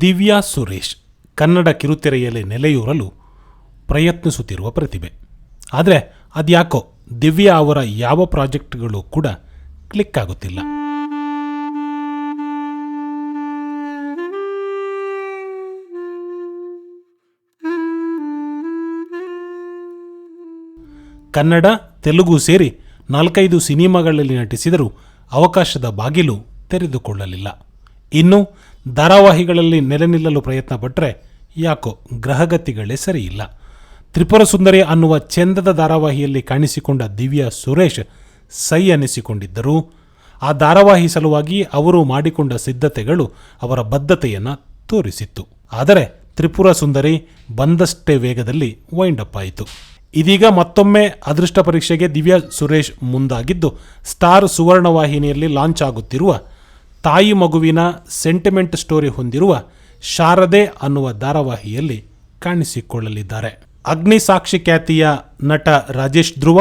ದಿವ್ಯಾ ಸುರೇಶ್ ಕನ್ನಡ ಕಿರುತೆರೆಯಲ್ಲಿ ನೆಲೆಯೂರಲು ಪ್ರಯತ್ನಿಸುತ್ತಿರುವ ಪ್ರತಿಭೆ. ಆದರೆ ಅದ್ಯಾಕೋ ದಿವ್ಯಾ ಅವರ ಯಾವ ಪ್ರಾಜೆಕ್ಟ್ಗಳು ಕೂಡ ಕ್ಲಿಕ್ ಆಗುತ್ತಿಲ್ಲ. ಕನ್ನಡ ತೆಲುಗು ಸೇರಿ ನಾಲ್ಕೈದು ಸಿನಿಮಾಗಳಲ್ಲಿ ನಟಿಸಿದರೂ ಅವಕಾಶದ ಬಾಗಿಲು ತೆರೆದುಕೊಳ್ಳಲಿಲ್ಲ. ಇನ್ನು ಧಾರಾವಾಹಿಗಳಲ್ಲಿ ನೆಲೆ ನಿಲ್ಲಲು ಪ್ರಯತ್ನ ಪಟ್ಟರೆ ಯಾಕೋ ಗ್ರಹಗತಿಗಳೇ ಸರಿಯಿಲ್ಲ. ತ್ರಿಪುರ ಸುಂದರಿ ಅನ್ನುವ ಚಂದದ ಧಾರಾವಾಹಿಯಲ್ಲಿ ಕಾಣಿಸಿಕೊಂಡ ದಿವ್ಯಾ ಸುರೇಶ್ ಸೈ ಅನ್ನಿಸಿಕೊಂಡಿದ್ದರು ಆ ಧಾರಾವಾಹಿ ಸಲುವಾಗಿ ಅವರು ಮಾಡಿಕೊಂಡ ಸಿದ್ಧತೆಗಳು ಅವರ ಬದ್ಧತೆಯನ್ನು ತೋರಿಸಿತ್ತು. ಆದರೆ ತ್ರಿಪುರ ಸುಂದರಿ ಬಂದಷ್ಟೇ ವೇಗದಲ್ಲಿ ವೈಂಡಪ್ ಆಯಿತು. ಇದೀಗ ಮತ್ತೊಮ್ಮೆ ಅದೃಷ್ಟ ಪರೀಕ್ಷೆಗೆ ದಿವ್ಯಾ ಸುರೇಶ್ ಮುಂದಾಗಿದ್ದು, ಸ್ಟಾರ್ ಸುವರ್ಣ ವಾಹಿನಿಯಲ್ಲಿ ಲಾಂಚ್ ಆಗುತ್ತಿರುವ, ತಾಯಿ ಮಗುವಿನ ಸೆಂಟಿಮೆಂಟ್ ಸ್ಟೋರಿ ಹೊಂದಿರುವ ಶಾರದೆ ಅನ್ನುವ ಧಾರಾವಾಹಿಯಲ್ಲಿ ಕಾಣಿಸಿಕೊಳ್ಳಲಿದ್ದಾರೆ. ಅಗ್ನಿ ಸಾಕ್ಷಿ ಖ್ಯಾತಿಯ ನಟ ರಾಜೇಶ್ ಧ್ರುವ,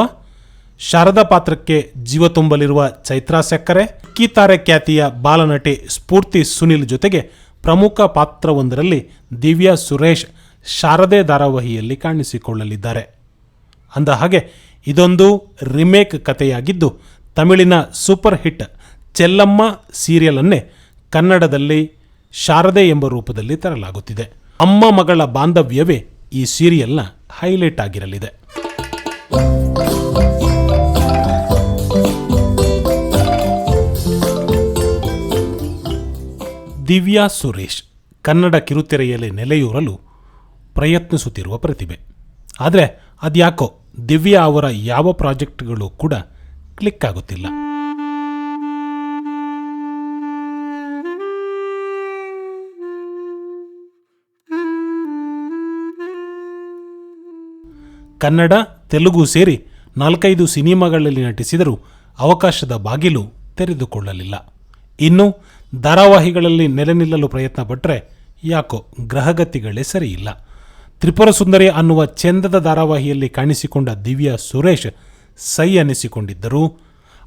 ಶಾರದಾ ಪಾತ್ರಕ್ಕೆ ಜೀವ ತುಂಬಲಿರುವ ಚೈತ್ರಾ ಸಕ್ಕರೆ ಕೀತಾರೆ ಖ್ಯಾತಿಯ ಬಾಲನಟಿ ಸ್ಫೂರ್ತಿ ಸುನಿಲ್ ಜೊತೆಗೆ ಪ್ರಮುಖ ಪಾತ್ರವೊಂದರಲ್ಲಿ ದಿವ್ಯಾ ಸುರೇಶ್ ಶಾರದೆ ಧಾರಾವಾಹಿಯಲ್ಲಿ ಕಾಣಿಸಿಕೊಳ್ಳಲಿದ್ದಾರೆ. ಅಂದ ಹಾಗೆ ಇದೊಂದು ರಿಮೇಕ್ ಕಥೆಯಾಗಿದ್ದು ತಮಿಳಿನ ಸೂಪರ್ ಹಿಟ್ ಚೆಲ್ಲಮ್ಮ ಸೀರಿಯಲನ್ನೇ ಕನ್ನಡದಲ್ಲಿ ಶಾರದೆ ಎಂಬ ರೂಪದಲ್ಲಿ ತರಲಾಗುತ್ತಿದೆ. ಅಮ್ಮ ಮಗಳ ಬಾಂಧವ್ಯವೇ ಈ ಸೀರಿಯಲ್ನ ಹೈಲೈಟ್ ಆಗಿರಲಿದೆ. ದಿವ್ಯಾ ಸುರೇಶ್ ಕನ್ನಡ ಕಿರುತೆರೆಯಲ್ಲಿ ನೆಲೆಯೂರಲು ಪ್ರಯತ್ನಿಸುತ್ತಿರುವ ಪ್ರತಿಭೆ. ಆದರೆ ಅದ್ಯಾಕೋ ದಿವ್ಯಾ ಅವರ ಯಾವ ಪ್ರಾಜೆಕ್ಟ್ಗಳು ಕೂಡ ಕ್ಲಿಕ್ ಆಗುತ್ತಿಲ್ಲ. ಕನ್ನಡ, ತೆಲುಗು ಸೇರಿ ನಾಲ್ಕೈದು ಸಿನಿಮಾಗಳಲ್ಲಿ ನಟಿಸಿದರೂ ಅವಕಾಶದ ಬಾಗಿಲು ತೆರೆದುಕೊಳ್ಳಲಿಲ್ಲ. ಇನ್ನು ಧಾರಾವಾಹಿಗಳಲ್ಲಿ ನೆಲೆ ನಿಲ್ಲಲು ಪ್ರಯತ್ನ ಪಟ್ಟರೆ ಯಾಕೋ ಗ್ರಹಗತಿಗಳೇ ಸರಿಯಿಲ್ಲ. ತ್ರಿಪುರ ಸುಂದರಿ ಅನ್ನುವ ಚಂದದ ಧಾರಾವಾಹಿಯಲ್ಲಿ ಕಾಣಿಸಿಕೊಂಡ ದಿವ್ಯಾ ಸುರೇಶ್ ಸೈ ಅನ್ನಿಸಿಕೊಂಡಿದ್ದರು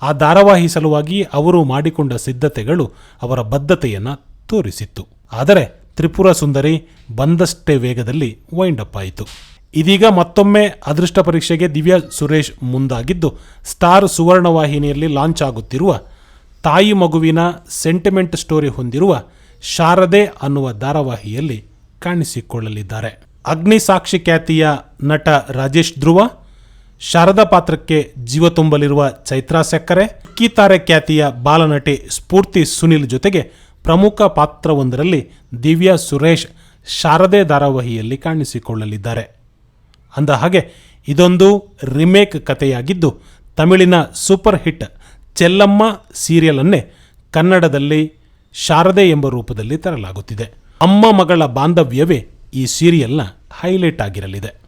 ಆ ಧಾರಾವಾಹಿ ಸಲುವಾಗಿ ಅವರು ಮಾಡಿಕೊಂಡ ಸಿದ್ಧತೆಗಳು ಅವರ ಬದ್ಧತೆಯನ್ನು ತೋರಿಸಿತ್ತು. ಆದರೆ ತ್ರಿಪುರ ಸುಂದರಿ ಬಂದಷ್ಟೇ ವೇಗದಲ್ಲಿ ವೈಂಡ್ ಅಪ್ ಆಯಿತು. ಇದೀಗ ಮತ್ತೊಮ್ಮೆ ಅದೃಷ್ಟ ಪರೀಕ್ಷೆಗೆ ದಿವ್ಯಾ ಸುರೇಶ್ ಮುಂದಾಗಿದ್ದು, ಸ್ಟಾರ್ ಸುವರ್ಣ ವಾಹಿನಿಯಲ್ಲಿ ಲಾಂಚ್ ಆಗುತ್ತಿರುವ ತಾಯಿ ಮಗುವಿನ ಸೆಂಟಿಮೆಂಟ್ ಸ್ಟೋರಿ ಹೊಂದಿರುವ ಶಾರದೆ ಅನ್ನುವ ಧಾರಾವಾಹಿಯಲ್ಲಿ ಕಾಣಿಸಿಕೊಳ್ಳಲಿದ್ದಾರೆ. ಅಗ್ನಿ ಸಾಕ್ಷಿ ಖ್ಯಾತಿಯ ನಟ ರಾಜೇಶ್ ಧ್ರುವ, ಶಾರದಾ ಪಾತ್ರಕ್ಕೆ ಜೀವ ತುಂಬಲಿರುವ ಚೈತ್ರಾ ಸಕ್ಕರೆ ಕೀತಾರೆ ಖ್ಯಾತಿಯ ಬಾಲನಟಿ ಸ್ಫೂರ್ತಿ ಸುನಿಲ್ ಜೊತೆಗೆ ಪ್ರಮುಖ ಪಾತ್ರವೊಂದರಲ್ಲಿ ದಿವ್ಯಾ ಸುರೇಶ್ ಶಾರದೆ ಧಾರಾವಾಹಿಯಲ್ಲಿ ಕಾಣಿಸಿಕೊಳ್ಳಲಿದ್ದಾರೆ. ಅಂದ ಹಾಗೆ, ಇದೊಂದು ರಿಮೇಕ್ ಕಥೆಯಾಗಿದ್ದು, ತಮಿಳಿನ ಸೂಪರ್ ಹಿಟ್ ಚೆಲ್ಲಮ್ಮ ಸೀರಿಯಲನ್ನೇ ಕನ್ನಡದಲ್ಲಿ ಶಾರದೆ ಎಂಬ ರೂಪದಲ್ಲಿ ತರಲಾಗುತ್ತಿದೆ. ಅಮ್ಮ ಮಗಳ ಬಾಂಧವ್ಯವೇ ಈ ಸೀರಿಯಲ್ನ ಹೈಲೈಟ್ ಆಗಿರಲಿದೆ.